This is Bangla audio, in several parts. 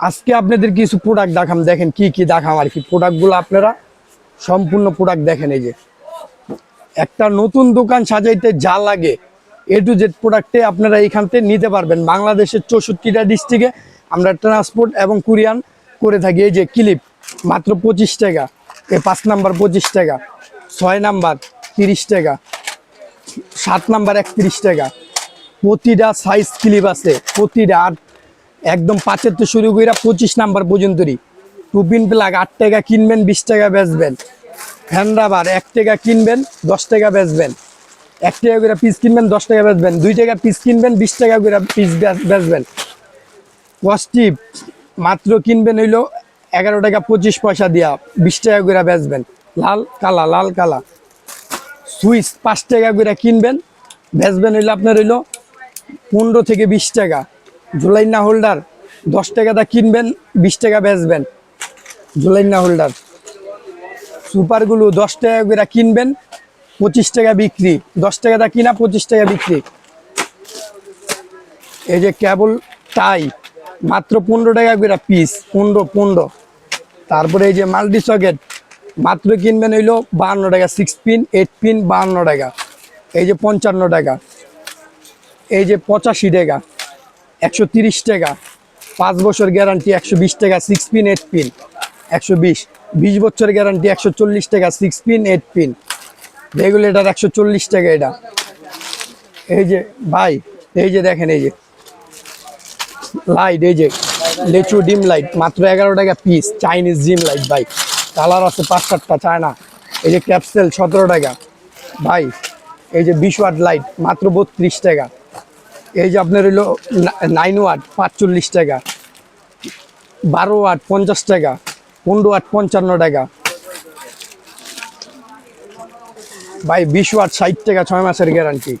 আজকে আপনাদের কিছু প্রোডাক্ট দেখাম। দেখেন কি কি দেখাম আর কি। প্রোডাক্টগুলো আপনারা সম্পূর্ণ প্রোডাক্ট দেখেন এই যে। একটা নতুন দোকান সাজাইতে যা লাগে এ টু জেড প্রোডাক্টে আপনারা এইখান থেকে নিতে পারবেন। বাংলাদেশের চৌষট্টিটা ডিস্ট্রিক্টে আমরা ট্রান্সপোর্ট এবং কুরিয়ান করে থাকি। এই যে ক্লিপ মাত্র পঁচিশ টাকা। এ পাঁচ নাম্বার পঁচিশ টাকা। ছয় নাম্বার তিরিশ টাকা। সাত নাম্বার একত্রিশ টাকা। প্রতিটা সাইজ ক্লিপ আছে। প্রতিটা আর একদম পাঁচের তো শুরু করে পঁচিশ নাম্বার পর্যন্তই টুপিন প্লাগ আট টাকা কিনবেন, বিশ টাকা বেচবেন। হ্যান্ড রাবার এক টাকা কিনবেন, দশ টাকা বেচবেন। এক টাকা করে পিস কিনবেন, দশ টাকা বেচবেন। দুই টাকা পিস কিনবেন, বিশ টাকা করে পিস বেচবেন। কস্টিপ মাত্র কিনবেন হইল এগারো টাকা পঁচিশ পয়সা দিয়া, বিশ টাকা করে বেচবেন। লাল কালা লাল কালা। সুইচ পাঁচ টাকা করে কিনবেন, বেচবেন হইল আপনার হইল পনেরো থেকে বিশ টাকা। জুলাই না হোল্ডার, দশ টাকাটা কিনবেন, বিশ টাকা বেচবেন। জুলাইনা হোল্ডার। সুপারগুলো দশ টাকা করে কিনবেন, পঁচিশ টাকা বিক্রি। দশ টাকাটা কিনা, পঁচিশ টাকা বিক্রি। এই যে কেবল টাই, মাত্র পনেরো টাকা করে পিস পনেরো পনেরো। তারপরে এই যে মাল্টি সকেট, মাত্র কিনবেন হইল বাহান্ন টাকা সিক্স পিন এইট পিন বাহান্ন টাকা। এই যে পঞ্চান্ন টাকা। এই যে পঁচাশি টাকা। একশো টাকা। পাঁচ বছর গ্যারান্টি একশো বিশ টাকা সিক্স পিন এইট পিন একশো বিশ। বিশ বছর গ্যারান্টি একশো চল্লিশ টাকা six pin eight pin regulator একশো চল্লিশ টাকা এটা। এই যে, ভাই, এই যে দেখেন, এই যে। লাইট এই যে, লেচু ডিম লাইট মাত্র এগারো টাকা পিস চাইনিজ ডিম লাইট ভাই। কালার আছে পাঁচ সাতটা চায়না। এই যে ক্যাপসেল সতেরো টাকা। ভাই, এই যে বিশ ওয়াট লাইট মাত্র বত্রিশ টাকা। এই যে আপনার হইল নাইন ওয়াট পাঁচচল্লিশ টাকা। বারো ওয়াট পঞ্চাশ টাকা। পনেরো ওয়াট পঞ্চান্ন টাকা। ভাই, বিশ ওয়াট ষাট টাকা, ছয় মাসের গ্যারান্টি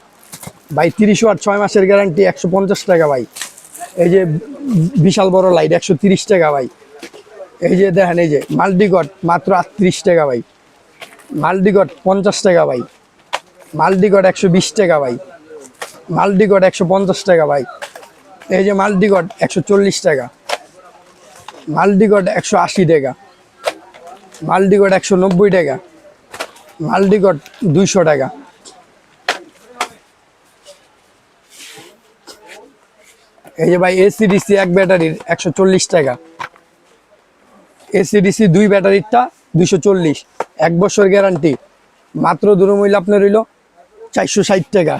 ভাই, তিরিশ ওয়াট ছয় মাসের গ্যারান্টি একশো পঞ্চাশ টাকা, ভাই। এই যে বিশাল বড় লাইট একশো তিরিশ টাকা, ভাই। এই যে দেখেন, এই যে মাল্টিগট মাত্র আটত্রিশ টাকা, ভাই। মাল্টিগট পঞ্চাশ টাকা, ভাই। মাল্টিগট একশো বিশ টাকা, ভাই। মাল্টিগট একশো পঞ্চাশ টাকা ভাই। এই যে মাল্টিগট একশো চল্লিশ টাকা। মাল্টিগট একশো আশি টাকা। মাল্টিগট একশো নব্বই টাকা। মাল্টিগট দুইশো টাকা। এই যে ভাই এসিডিসি এক ব্যাটারির একশো চল্লিশ টাকা। এসিডিসি দুই ব্যাটারিরটা দুইশো চল্লিশ। এক বছর গ্যারান্টি। মাত্র দুরমূল্য আপনার রইল চারশো ষাট টাকা।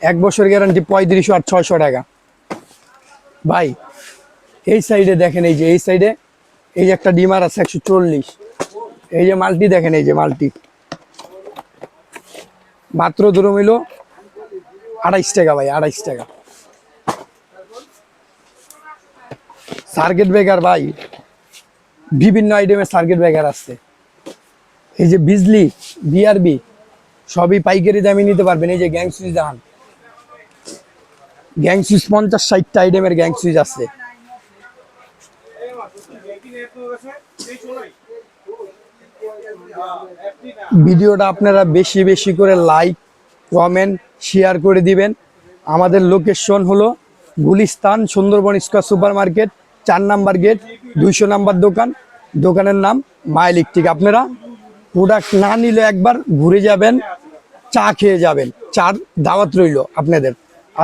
এক বছর গ্যারান্টি পঁয়ত্রিশশো আর ছয়শো টাকা। ভাই, এই সাইডে দেখেন এই যে, এই সাইডে এই যে একটা ডিমার আছে একশো চল্লিশ। এই যে মাল্টি দেখেন, এই যে মাল্টি। মাত্র ধরুন হইল আড়াইশ টাকা ভাই, আড়াইশ টাকা। সার্কিট ব্রেকার ভাই, বিভিন্ন আইটেমের সার্কিট ব্রেকার আসছে এই যে বিজলি বিআরবি সবই পাইকারি দামে নিতে পারবেন। এই যে গ্যাং সুইচ গ্যাং সুইচ পঞ্চাশ ষাটটা আইটেমের গ্যাং সুইচ আছে। ভিডিওটা আপনারা বেশি বেশি করে লাইক কমেন্ট শেয়ার করে দিবেন। আমাদের লোকেশন হলো Gulistan Sundarban square super market চার নাম্বার গেট দুইশো নাম্বার দোকান। দোকানের নাম মা ইলেকট্রিক আপনারা প্রোডাক্ট না নিলে একবার ঘুরে যাবেন, চা খেয়ে যাবেন। চার দাওয়াত রইল আপনাদের।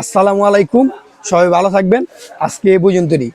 আসসালামু আলাইকুম সবাই ভালো থাকবেন। আজকে এ পর্যন্তই।